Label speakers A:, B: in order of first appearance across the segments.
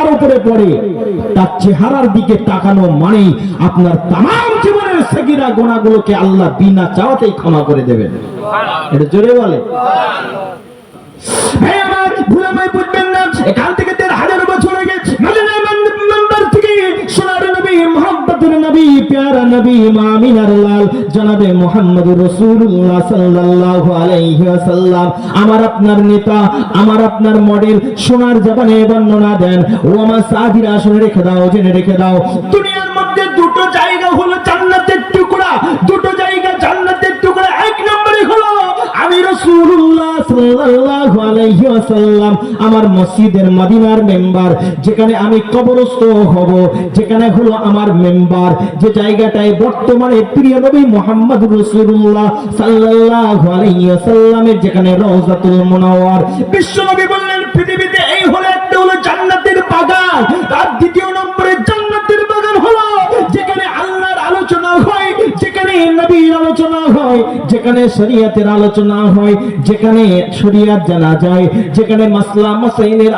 A: তার উপরে পড়ে, তার চেহারার দিকে তাকানো মানে আপনার তাম জীবনের সেগিরা গোনাগুলোকে আল্লাহ বিনা চাওয়াতেই ক্ষমা করে দেবেন। এটা জোরে বলে। নবী মামিনার লাল, জনাবে মোহাম্মদ রসুল্লাহ সাল্লাল্লাহু আলাইহি ওয়াসাল্লাম। আমার আপনার নেতা, আমার আপনার মডেল, সোনার জবানে বর্ণনা দেন। ও আমার সাহাবীরা শুনে রেখে দাও, জেনে রেখে দাও। দুনিয়ার মধ্যে দুটো জায়গা হলো আমার মসজিদের মদিনার মেম্বার, যেখানে আমি কবরস্থ হব, যেখানে হলো আমার মেম্বার, যে জায়গাটায় বর্তমানে প্রিয় নবী মুহাম্মদ রাসূলুল্লাহ সাল্লাল্লাহু আলাইহি ওয়াসাল্লামের, যেখানে রওজাতুল মুনাওয়ার। বিশ্ব নবী বললেন, পৃথিবীতে এই হলো একটা হলো জান্নাতের বাগান, তার দ্বিতীয় নম্বরে নবীর আলোচনা হয়, যেখানে আলোচনা হয়, যেখানে জানা যায়, যেখানে মাসলা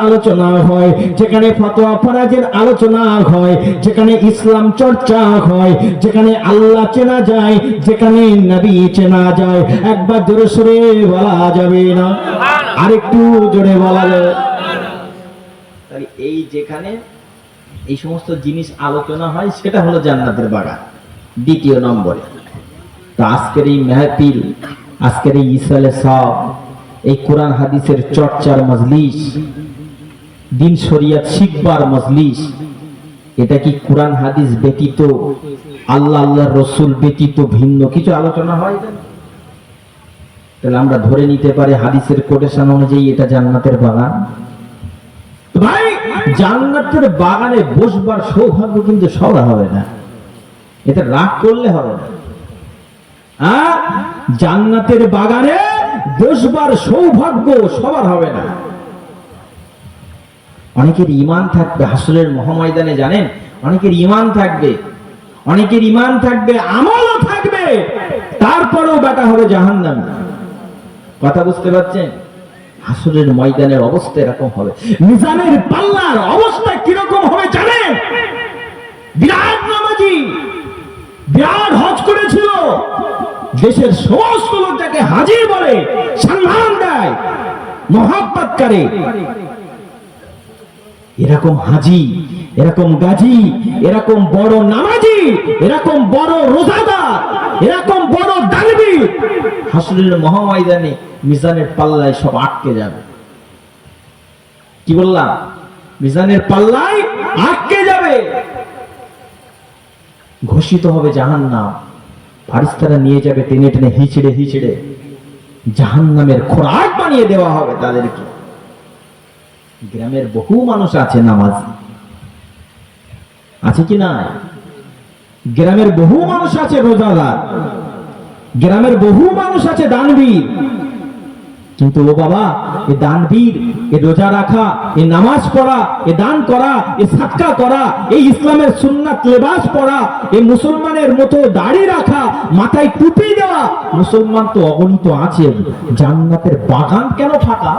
A: আলোচনা হয়, যেখানে ফতোয়া ফরাজের আলোচনা হয়, যেখানে ইসলাম চর্চা হয়, যেখানে আল্লাহ চেনা যায়, যেখানে নবী চেনা যায়। একবার জোরে সরে বলা যাবে না? আরেকটু জোরে বলা যাবে। এই যেখানে এই সমস্ত জিনিস আলোচনা হয়, সেটা হলো জান্নাতের বাগান, দ্বিতীয় নম্বরে। আজকের এই মেহফিল আজকের এই ইসালে সব এই কোরআন হাদিসের চর্চার মজলিস, দিন শরিয়াত শিখবার মজলিস, এটা কি কোরআন হাদিস ব্যতীত, আল্লাহ আল্লাহ রসুল ব্যতীত ভিন্ন কিছু আলোচনা হয়? তাহলে আমরা ধরে নিতে পারি হাদিসের কোটেশন অনুযায়ী এটা জান্নাতের বাগান। ভাই, জান্নাতের বাগানে বসবার সৌভাগ্য কিন্তু সবার হবে না। এটা রাগ করলে হবে না। আহ? জান্নাতের বাগানে বসবার সৌভাগ্য সবার হবে না। অনেকের ইমান থাকবে হাসরের মহাময়দানে, জানেন? অনেকের ইমান থাকবে, অনেকের ইমান থাকবে, আমলও থাকবে, তারপরেও বেটা হবে জাহান্নাম। কথা বুঝতে পারছেন? হাসরের ময়দানের অবস্থা এরকম হবে। মিজানের পাল্লার অবস্থা কীরকম হবে জানেন? বিরাট নামাজি বিরাট হজ করেছিল দেশের সমস্ত লোক যাকে হাজির বলে সম্মান দেয়, মহাব্বত করে। এরকম হাজি, এরকম গাজী, এরকম বড় নামাজি, এরকম বড় রোজাদার, এরকম বড় দানবী হাসুরের মহাময়দানে মিজানের পাল্লায় সব আটকে যাবে। কি বললাম? মিজানের পাল্লায় আটকে যাবে। ঘোষিত হবে জাহান্নাম। ফারিস্তারা নিয়ে যাবে টেনে টেনে, হিচড়ে হিচড়ে। জাহান্নামের খোরাক বানিয়ে দেওয়া হবে তাদেরকে। গ্রামের বহু মানুষ আছে নামাজ। আছে কি না গ্রামের বহু মানুষ আছে রোজাদার। গ্রামের বহু মানুষ আছে দানবীর। কিন্তু ও বাবা, এ দানবীর এ রোজা রাখা, এ নামাজ পড়া, এ দান করা, এ সাতকা করা এই ইসলামের সুন্নাত লেবাস পড়া, এ মুসলমানের মতো দাড়ি রাখা, মাথায় টুপি দেওয়া, মুসলমান তো অগণিত আছে জান্নাতের বাগান কেন ফাঁকা?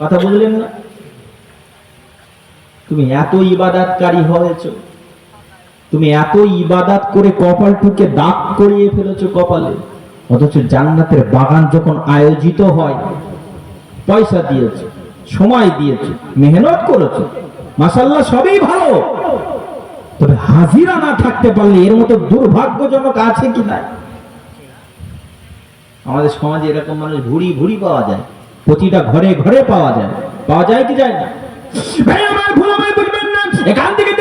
A: কথা বললেন না? তুমি এত ইবাদাতকারী হয়েছ। তুমি এত ইবাদাত করে কপালটুকে দাগ করিয়ে ফেলেছো কপালে। অথচ জান্নাতের বাগান যখন আয়োজিত হয়, পয়সা দিয়েছ, সময় দিয়েছ, মেহনত করেছ মাসাল্লাহ সবই ভালো। তবে হাজিরা না থাকতে পারলে এর মতো দুর্ভাগ্যজনক আছে কি নাই? আমাদের সমাজে এরকম মানুষ ভুড়ি ভুড়ি পাওয়া যায়, প্রতিটা ঘরে ঘরে পাওয়া যায় পাওয়া যায় কি যায় না? না। এখান থেকে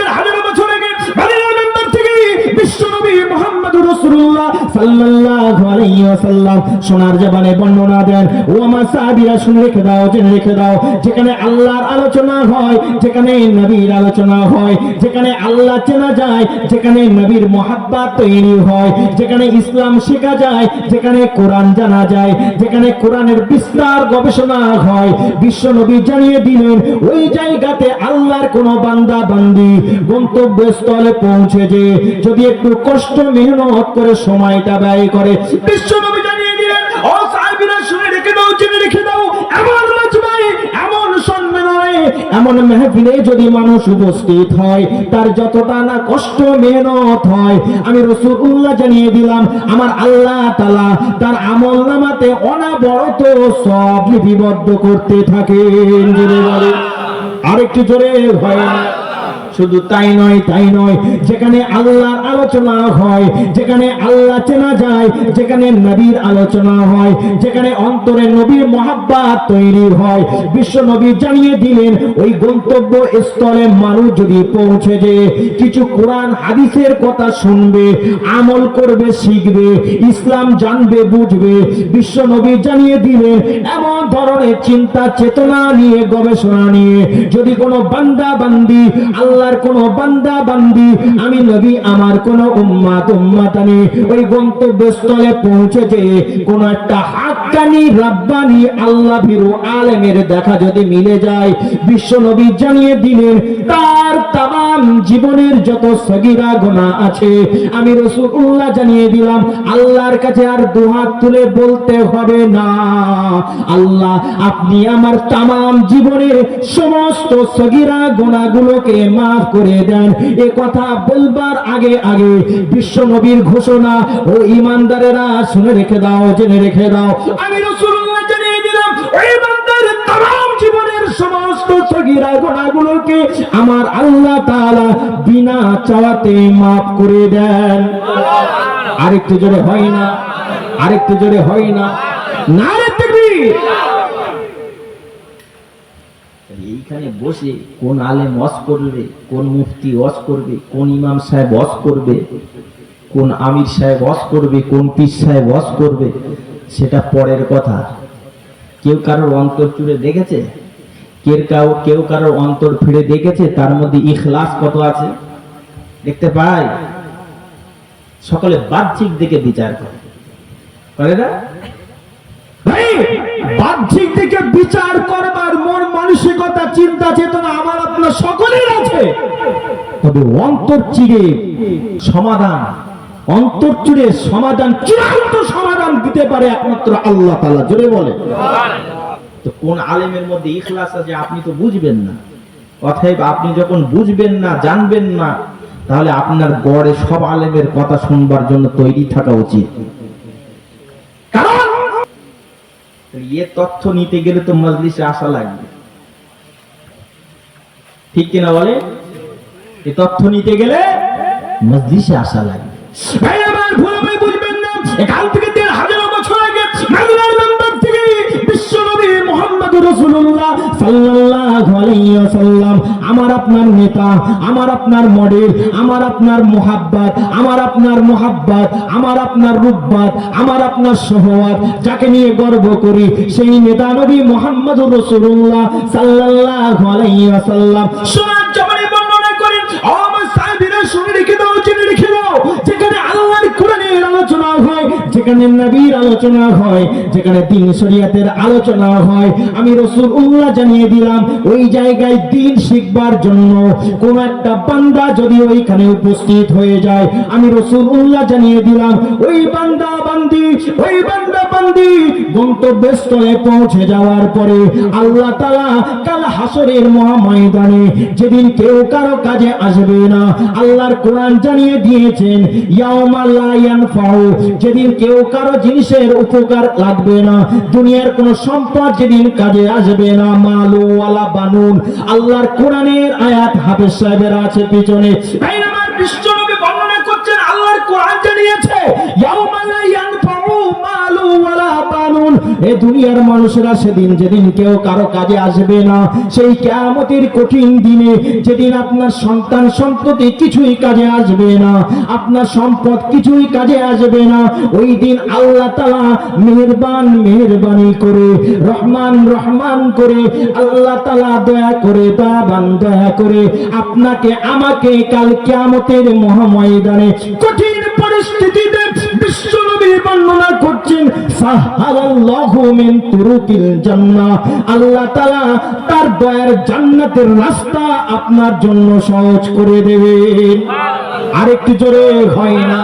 A: সাল্লাল্লাহু আলাইহি ওয়াসাল্লাম সোনার জবানে বর্ণনা দেন ও আমার সাহাবীরা শুনে রেখে দাও জেনে রেখে দাও, যেখানে আল্লাহর আলোচনা হয়, যেখানে নবীর আলোচনা হয়, যেখানে আল্লাহ চেনা যায়, যেখানে নবীর তৈরি হয়, যেখানে ইসলাম শেখা যায়, যেখানে কোরআন জানা যায়, যেখানে কোরআনের বিস্তার গবেষণা হয়, বিশ্ব নবী জানিয়ে দিলেন, ওই জায়গাতে আল্লাহর কোন বান্দা বান্দি গন্তব্যস্থলে পৌঁছে যে, যদি একটু কষ্ট, মেহনত করে সময়টা ব্যয় করে। বিশ্ব নবী জানিয়ে দিলেন, ও সাহেবিরা, শুনে রেখে দাও, জেনে রেখে দাও, এমন মজমাই এমন সম্মেলনে এমন মেহফিলে যদি মানুষ উপস্থিত হয়, তার যতটা না কষ্ট মেহনত হয়, আমি রসুল্লাহ জানিয়ে দিলাম, আমার আল্লাহ তালা তার আমল নামাতে অনাবরত সব লিপিবদ্ধ করতে থাকেন আরেকটু জোরে হয় শুধু তাই নয় তাই নয়। যেখানে আল্লাহর আলোচনা হয়, যেখানে আল্লাহ চেনা যায়, যেখানে নবীর আলোচনা হয়, যেখানে অন্তরে নবীর মহাব্বাত তৈরি হয়। বিশ্ব নবী জানিয়ে দিলেন, ওই গন্তব্য স্থলে মানুষ যদি পৌঁছে যে, কিছু কোরআন হাদিসের কথা শুনবে, আমল করবে, শিখবে, ইসলাম জানবে, বুঝবে। বিশ্ব নবী জানিয়ে দিলেন, এমন ধরনের চিন্তা, চেতনা নিয়ে, গবেষণা নিয়ে যদি কোনো বান্দা বান্দি আল্লাহর কোন বান্দা, বান্দি, আমি নবী, আমার কোন উম্মাত উম্মাতানি ওই গন্তব্যস্থলে পৌঁছেছে কোন একটা হাক্কানি, রাব্বানি, আল্লাহ ভিরু আলেমের দেখা যদি মিলে যায়, বিশ্ব নবী জানিয়ে দিলেন, তার তাম জীবনের যত সগিরা গোনা আছে, আমি রসুল্লাহ জানিয়ে দিলাম, আল্লাহর কাছে আর দুহাত তুলে বলতে হবে না। আল্লাহ, আপনি আমার তাম জীবনের সমস্ত সগিরা গোনাগুলোকে মাফ করে দেন। এ কথা বলবার আগে আগে বিশ্ব নবীর ঘোষণা ও ইমানদারেরা শুনে রেখে দাও, জেনে রেখে দাও। আমি রসুল্লাহ সগিরা গোনাগুলোকে আমার আল্লাহ তাআলা বিনা চাওয়াতে মাফ করে দেন। আরেকটু জোরে হয় না, আরেকটু জোরে হয় না। না রে তাকবীর এইখানে বসে কোন আলেম ওয়াজ করবে, কোন মুফতি ওয়াজ করবে, কোন ইমাম সাহেব ওয়াজ করবে, কোন আমির সাহেব ওয়াজ করবে, কোন পীর সাহেব ওয়াজ করবে, সেটা পরের কথা। কেউ কারোর অন্তর চুড়ে দেখেছে? কেউ কাউ কারোর অন্তর ফিরে দেখেছে, তার মধ্যে ইখলাস কত আছে? দেখতে পাই? সকলে বাহ্যিক দিকে বিচার করে। না? বাহ্যিক দিকে বিচার করবার মন মানসিকতা, চিন্তা, চেতনা আমার আপনার সকলের আছে। তবে অন্তর চিরে সমাধান, অন্তর চুড়ে সমাধান, চূড়ান্ত সমাধান দিতে পারে একমাত্র আল্লাহ তাআলা, জোরে বলে তো কোন আলেমের মধ্যে ইখলাস আছে আপনি তো বুঝবেন না। অতএব আপনি যখন বুঝবেন না, জানবেন না, তাহলে আপনার গড়ে সব আলেমের কথা শুনবার জন্য তৈরি থাকা উচিত। তথ্য নিতে গেলে তো মজলিসে আসা লাগবে। ঠিক কিনা বলে? এ তথ্য নিতে গেলে মজলিসে আসা লাগবে। থেকে ওয়াসাল্লাম, আমার আপনার নেতা, আমার আপনার মডেল, আমার আপনার মোহাব্বাত, আমার আপনার মোহাব্বাত, আমার আপনার রূপবাদ আমার আপনার সহবাদ যাকে নিয়ে গর্ব করি, সেই নেতা নবী মোহাম্মদ রাসূলুল্লাহ সাল্লাল্লাহু আলাইহি ওয়াসাল্লাম। হয় যেখানে নবীর আলোচনা হয়, যেখানে দিন শরিয়াতের আলোচনা হয়, আমি রাসূলুল্লাহ জানিয়ে দিলাম, ওই জায়গায় দিন শিখবার জন্য কোন একটা বান্দা যদি ওইখানে উপস্থিত হয়ে যায়, আমি রাসূলুল্লাহ জানিয়ে দিলাম, ওই বান্দা বান্দি, ওই বান্দা বান্দি, গন্তব্যস্থলে পৌঁছে যাওয়ার পরে আল্লাহ তালা কাল হাসরের মহাময়দানে যেদিন কেউ কারও কাজে আসবে না, আল্লাহর কোরআন জানিয়ে দিয়েছেন, ইয়াউমা লা ইয়ানফাউ যেদিন কেউ কারও জিনিসের উপকার লাগবে না, দুনিয়ার কোন সম্পদ যেদিন কাজে আসবে না মালু আলা বানুন, আল্লাহর কোরআনের আয়াত হাফেজ সাহেবের আছে পিছনে। বিশ্বনবী বর্ণনা করছেন, আল্লাহর কোরআন জানিয়েছে এ দুনিয়ার মানুষেরা সেদিন যেদিন কেউ কারও কাজে আসবে না, সেই কিয়ামতের কঠিন দিনে যেদিন আপনার সন্তান সন্ততি কিছুই কাজে আসবে না, আপনার সম্পদ কিছুই কাজে আসবে না, ওই দিন আল্লাহ তাআলা মেহেরবান, মেহেরবানি করে, রহমান রহমান করে, আল্লাহ তাআলা দয়া করে দয়াবান দয়া করে আপনাকে, আমাকে কাল কিয়ামতের মহাময়দানে কঠিন পরিস্থিতিতে করছেন সাহালাল্লাহু মিন তুরুকিল জান্নাহ। আল্লাহ তাআলা তার দয়ার জান্নাতের রাস্তা আপনার জন্য সহজ করে দেবেন। আরেকটু জোরে হয় না।